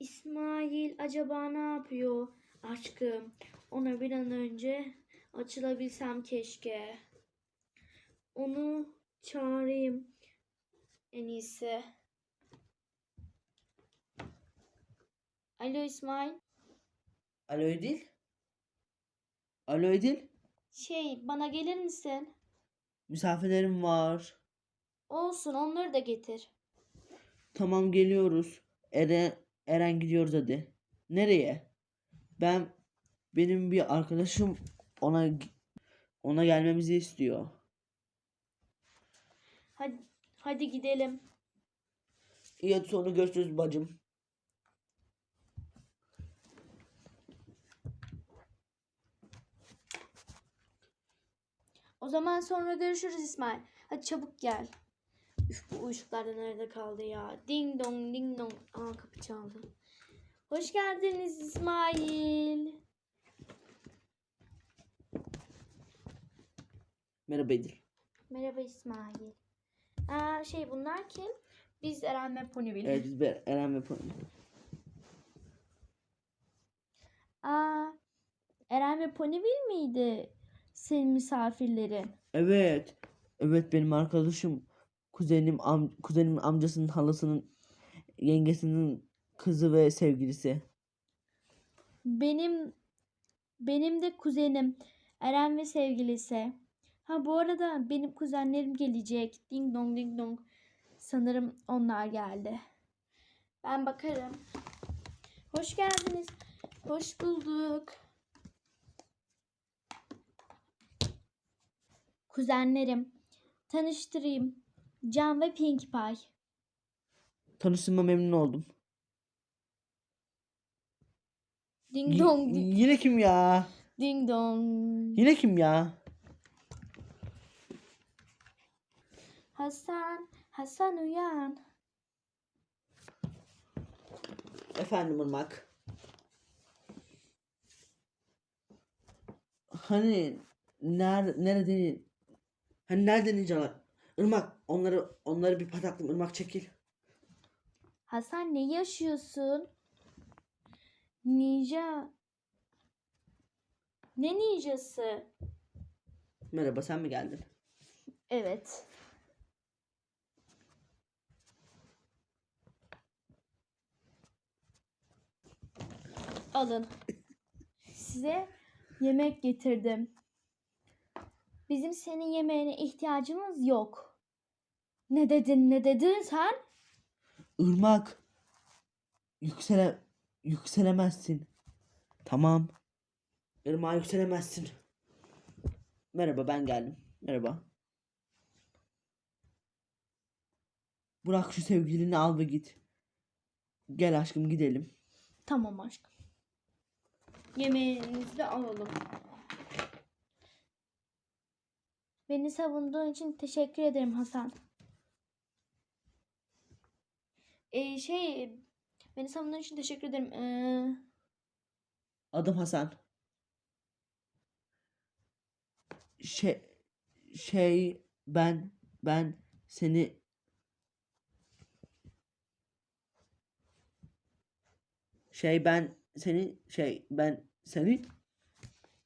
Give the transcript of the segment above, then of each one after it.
İsmail acaba ne yapıyor? Aşkım ona bir an önce açılabilsem keşke. Onu çağırayım en iyisi. Alo İsmail. Alo Edil? Alo Edil? Şey bana gelir misin? Misafirlerim var. Olsun onları da getir. Tamam geliyoruz. Eren, Eren gidiyoruz hadi. Nereye? Ben benim bir arkadaşım ona ona gelmemizi istiyor. Hadi, hadi gidelim. İyi hadi sonra görüşürüz bacım. O zaman sonra görüşürüz İsmail. Hadi çabuk gel. Üf bu ışıklar da nerede kaldı ya? Ding dong ding dong. Aa kapı çaldı. Hoş geldiniz İsmail. Merhaba Edil. Merhaba İsmail. Aa şey bunlar kim? Biz Eren ve Ponyville. Evet biz Eren ve Pony. Aa Eren ve Ponyville miydi senin misafirlerin? Evet. Evet benim arkadaşım kuzenim am kuzenimin amcasının halasının yengesinin kızı ve sevgilisi. Benim benim de kuzenim Eren ve sevgilisi. Ha bu arada benim kuzenlerim gelecek. Ding dong ding dong. Sanırım onlar geldi. Ben bakarım. Hoş geldiniz. Hoş bulduk. Kuzenlerim. Tanıştırayım. Can ve Pink Pie. Tanıştığıma memnun oldum. Ding Y- dong ding, yine kim ya? ding dong. Yine kim ya? Hasan, Hasan uyan. Efendim Irmak. Hani nerede nerede hani nerede ninjalar? Irmak onları onları bir pataklım Irmak çekil. Hasan ne yaşıyorsun? Ninja. Ne ninjası? Merhaba sen mi geldin? Evet. Alın. Size yemek getirdim. Bizim senin yemeğine ihtiyacımız yok. Ne dedin ne dedin sen? Irmak yüksele yükselemezsin. Tamam. Irmak yükselemezsin. Merhaba ben geldim. Merhaba. Bırak şu sevgilini al ve git. Gel aşkım gidelim. Tamam aşkım. Yemeğinizi de alalım. Beni savunduğun için teşekkür ederim Hasan. Ee, şey, beni savunduğun için teşekkür ederim. Ee, Adım Hasan. Şey şey ben ben seni şey ben seni şey ben seni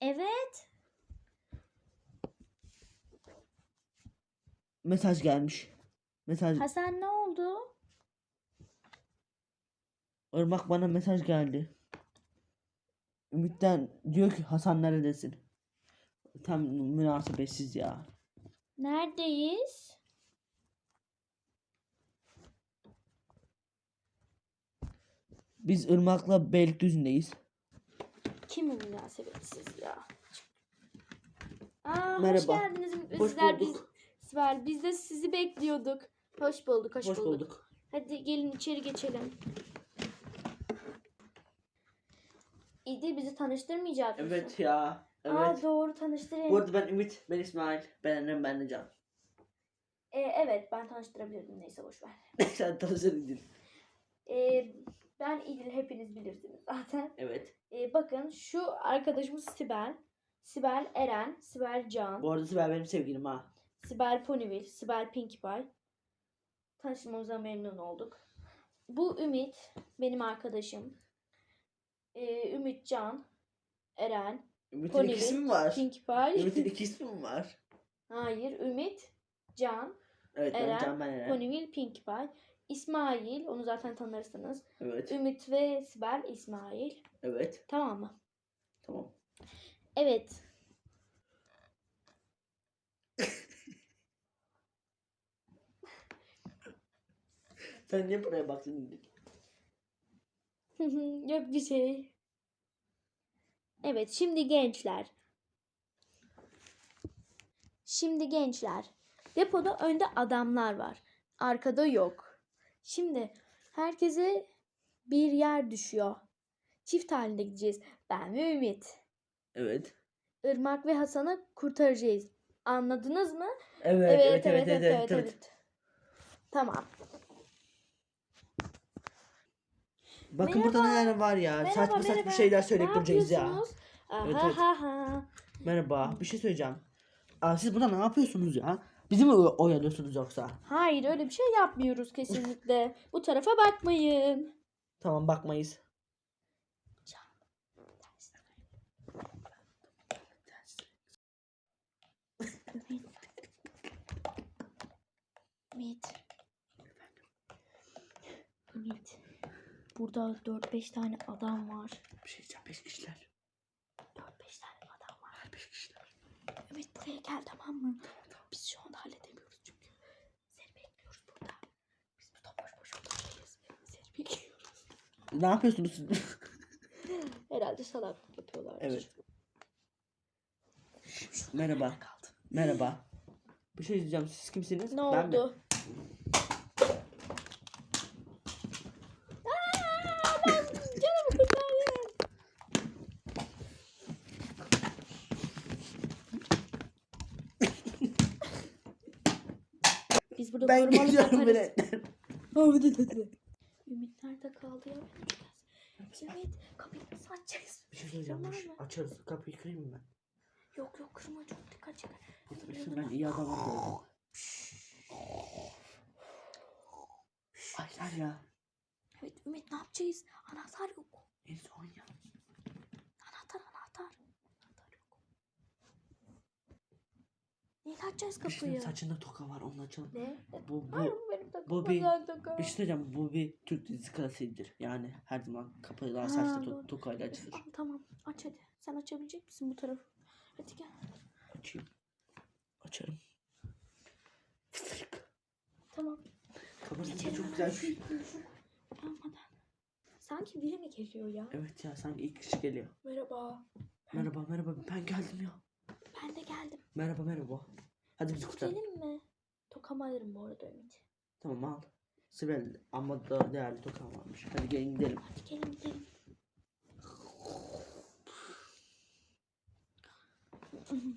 evet. mesaj gelmiş. Mesaj Hasan ne oldu? Irmak bana mesaj geldi. Ümit'ten diyor ki Hasan neredesin? Tam münasebetsiz ya. Neredeyiz? Biz Irmak'la Beylikdüzü'ndeyiz. Kim o münasebetsiz ya? Aa, hoş Merhaba. geldiniz. Hoş Bizler, biz, bulduk. Sibel, biz de sizi bekliyorduk. Hoş bulduk, hoş, Hoş bulduk. bulduk. Hadi gelin içeri geçelim. İdi bizi tanıştırmayacak mısın? Evet ya. Evet. Aa doğru tanıştırayım. Bu arada ben Ümit, ben İsmail, ben Eren, ben de Can. Ee, evet ben tanıştırabilirdim neyse boş ver. Sen tanışırdın. Ee, ben İdil hepiniz bilirsiniz zaten. Evet. Ee, bakın şu arkadaşımız Sibel. Sibel Eren, Sibel Can, Bu arada Sibel benim sevgilim ha. Sibel Ponyville, Sibel Pinkie Pie. Tanıştığımıza memnun olduk. bu Ümit benim arkadaşım. Ee, Ümit Can, Eren, Ümit'in Ponyville, iki ismi mi var? Pie. Ümit'in iki ismi mi var? Hayır, Ümit, Can, Evet ben Eren, Can ben Eren. Ponyville, Pink Pie. İsmail, onu zaten tanırsınız. Evet. Ümit ve Sibel İsmail. Evet. Tamam mı? Tamam. Evet. Sen niye buraya baktın? Yok bir şey. Evet, şimdi gençler. Şimdi gençler. Depoda önde adamlar var. Arkada yok. Şimdi herkese bir yer düşüyor. Çift halinde gideceğiz. Ben ve Ümit. Evet. Irmak ve Hasan'ı kurtaracağız. Anladınız mı? Evet evet evet evet evet. evet, Tamam. Bakın burada Merhaba. neler var ya. Merhaba, saçma saçma merhaba. şeyler söyleyip ne duracağız ya. yapıyorsunuz? Aha Evet, evet. ha ha. Merhaba. Bir şey söyleyeceğim. Aa, siz burada ne yapıyorsunuz ya? Bizi mi oy- oyalıyorsunuz yoksa? Hayır öyle bir şey yapmıyoruz kesinlikle. Bu tarafa bakmayın. Tamam bakmayız. Ümit. Ümit. Burada 4-5 tane adam var. Bir şey diyeceğim. Beş kişiler. 4-5 tane adam var. Beş kişiler. Ümit buraya gel tamam mı? Biz şu anda halledemiyoruz çünkü. Seni bekliyoruz burada. Biz burada boş boş oturacağız. Seni bekliyoruz. Ne yapıyorsunuz siz? Herhalde salaklık yapıyorlar. Evet. Merhaba. Merhaba. Bir şey diyeceğim. Siz kimsiniz? Ne Ben mi? oldu? Aa, Ben gidiyorum bile. Ümit nerede kaldı ya? Ümit kapıyı nasıl açacağız? Bir şey söyleyeceğim. Açarız. Kapıyı kırayım mı ben? Yok yok kırma çok dikkat çeker. Şimdi ben iyi adamım gördüm. Aylar ya. Evet Ümit ne yapacağız? Anahtar yok. Neyse oyna. Anahtar anahtar. Anahtar yok. Neyle açacağız kapıyı? saçında toka var. Onu açalım. Ne? Bu, Hayır bu, bu benim takım. bu bir- özel takım. bir şey söyleyeceğim. Bu bir Türk dizisi klasiğidir. Yani her zaman kapılar Ha, saçta doğru. to tokayla açılır. Tamam, Tamam aç hadi. Sen açabilecek misin bu tarafı? Hadi gel. Açayım. Açarım. Fısırık. Tamam. Kapısı Geçelim çok güzel. Şu- Almadan. Sanki biri mi geliyor ya? Evet ya sanki ilk kişi geliyor. Merhaba. Merhaba merhaba ben geldim ya. Ben de geldim. Merhaba merhaba. Hadi bizi kurtar. Gidelim mi? Tokamı alırım bu arada Ümit. Tamam al. Sibel ama da değerli tokan varmış. Hadi gelin gidelim. Hadi gelin gidelim.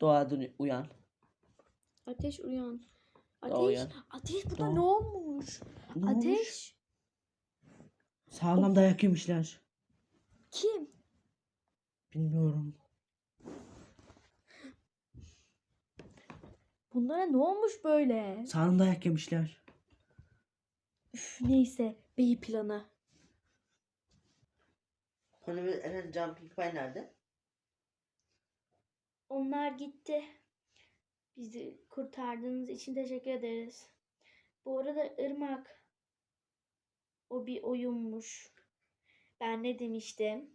Doğa dön uyan. Ateş uyan. Doğa Ateş. uyan. Ateş burada Doğa. ne olmuş? Ne olmuş? Ateş. Sağlam dayak yemişler. Kim? Bilmiyorum. Bunlara ne olmuş böyle? Sağlam dayak yemişler. Üf, neyse. Bey planı. Ve Eren Jumping Pie nerede? Onlar gitti. Bizi kurtardığınız için teşekkür ederiz. Bu arada Irmak o bir oyunmuş. Ben ne demiştim?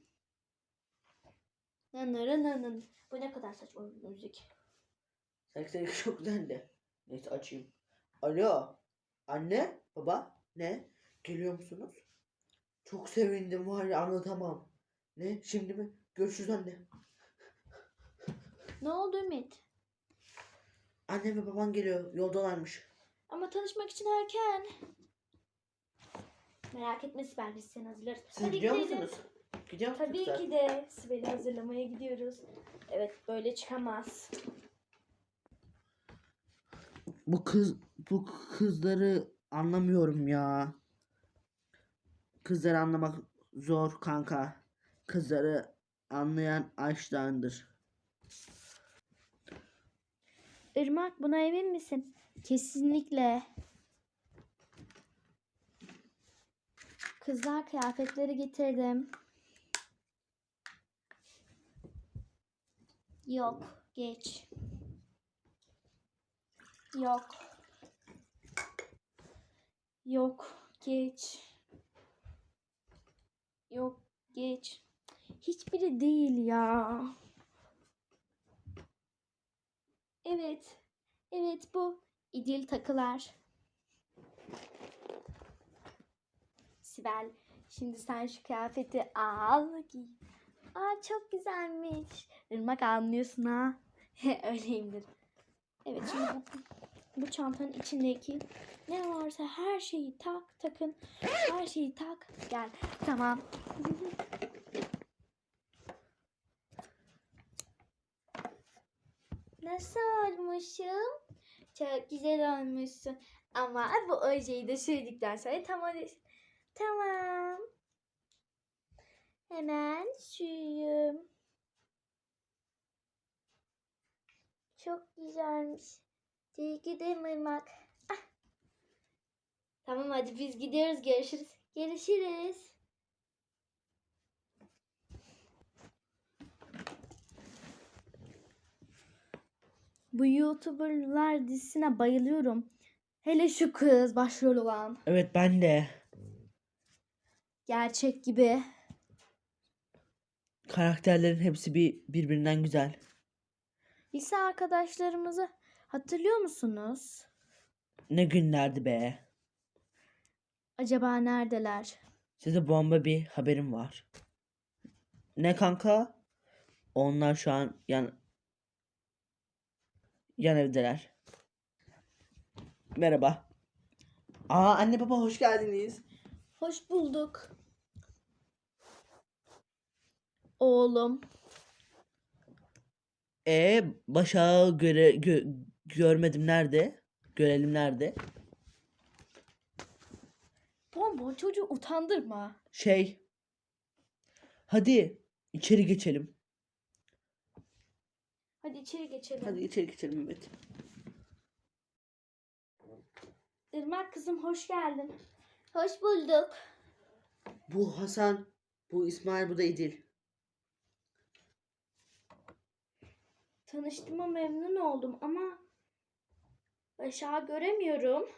Nanarınanın. Bu ne kadar saçma bir müzik. Seninki çok güzeldi. Neyse açayım. Alo. Anne, baba, ne? Geliyor musunuz? Çok sevindim var ya anlatamam. Ne? Şimdi mi? Görüşürüz anne. Ne oldu Ümit? Anne ve baban geliyor. Yoldalarmış. Ama tanışmak için erken. Merak etme Sibel biz seni hazırlarız. Siz Hadi gidiyor gidelim. musunuz? Gidiyor musunuz? Tabii sen? ki de Sibel'i hazırlamaya gidiyoruz. Evet böyle çıkamaz. Bu kız bu kızları anlamıyorum ya. Kızları anlamak zor kanka. Kızları anlayan Einstein'dır. Irmak buna emin misin? Kesinlikle. Kızlar kıyafetleri getirdim. Yok, geç. Yok. Yok, geç. Yok, geç. Hiçbiri değil ya. Evet. Evet bu. İdil takılar. Sibel, şimdi sen şu kıyafeti al giy. Aa çok güzelmiş. Irmak anlıyorsun ha. Öyleyimdir. Evet şimdi bu, bu çantanın içindeki ne varsa her şeyi tak takın. Her şeyi tak. Gel. Tamam. Nasıl olmuşum? Çok güzel olmuşsun. Ama bu ojeyi de sürdükten sonra tamam. Tamam. Hemen sürüyorum. Çok güzelmiş. Teşekkür ederim Irmak. Ah. Tamam hadi biz gidiyoruz. Görüşürüz. Görüşürüz. Bu YouTuber'lar dizisine bayılıyorum. Hele şu kız başrol olan. Evet ben de. Gerçek gibi. Karakterlerin hepsi bir birbirinden güzel. Lise arkadaşlarımızı hatırlıyor musunuz? Ne günlerdi be. Acaba neredeler? Size bomba bir haberim var. Ne kanka? Onlar şu an yan yan evdeler. Merhaba. Aa anne baba hoş geldiniz. Hoş bulduk. Oğlum. E Başak'ı göre gö- görmedim nerede? Görelim nerede? Bonbon çocuğu utandırma. Şey. Hadi içeri geçelim. Hadi içeri geçelim. Hadi içeri geçelim evet. Irmak kızım hoş geldin. Hoş bulduk. Bu Hasan, bu İsmail, bu da İdil. Tanıştığıma memnun oldum ama Başak'ı göremiyorum.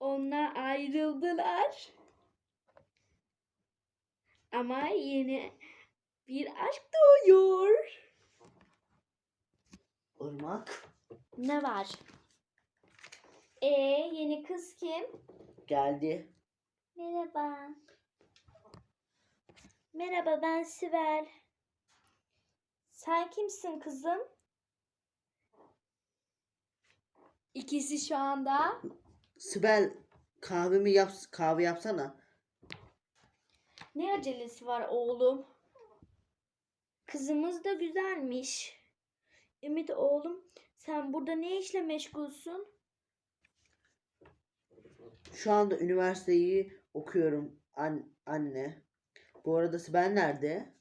Onlar ayrıldılar. Ama yeni bir aşk doğuyor. Irmak Ne var? E yeni kız kim? geldi. Merhaba. Merhaba ben Sibel. Sen kimsin kızım? İkisi şu anda. Sibel kahvemi yap kahve yapsana. Ne acelesi var oğlum? Kızımız da güzelmiş. Ümit oğlum sen burada ne işle meşgulsün? Şu anda üniversiteyi okuyorum an anne. Bu arada Sibel nerede?